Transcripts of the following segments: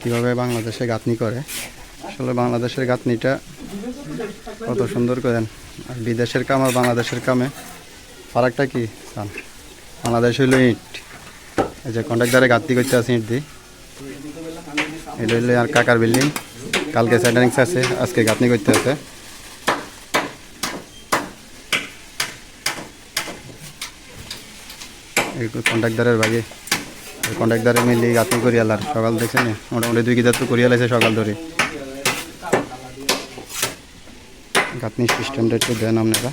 কীভাবে বাংলাদেশে গাঁথনি করে? আসলে বাংলাদেশের গাঁথনিটা কত সুন্দর করেন। আর বিদেশের কাম আর বাংলাদেশের কামে ফারাকটা কি? জান বাংলাদেশ হইল ইট। এই যে কন্ট্রাক্টারে গাঁথনি করতে আছে ইট দিয়ে। এটা হইল আর কাকার বিল্ডিং। কালকে স্যাটারিংস আছে, আজকে গাঁথনি করতে আছে। কন্ট্রাক্টারের বাগে কন্ট্রাক্টারে মিলি গাঁথনি করিয়ালার সকাল দেখছেন নি? মোটামুটি দুই কিদার তো করিয়ালাইছে সকাল ধরে। গাঁথনি সিস্টেমটা একটু দেন আপনারা।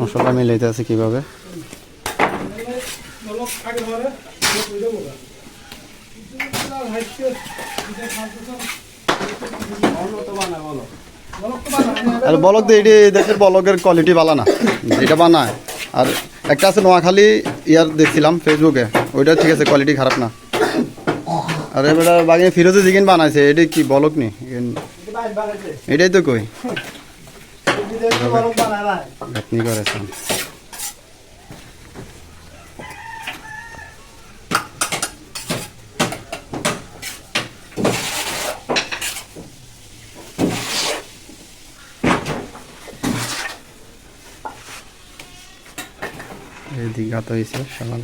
মশলা মিলাইতে আছে কীভাবে? আর বলক এটি দেশের বলকের কোয়ালিটি ভালো না। এটা বানায়। আর একটা আছে নোয়াখালী ইয়ার দেখছিলাম ফেসবুকে ওইটা ঠিক আছে কোয়ালিটি খারাপ না। আর এবার বাকি ফিরোজে যেদিন বানাইছে এটা কি বলক নি? এটাই তো কই। করেছেন। এই দীঘাতে হয়েছে সকাল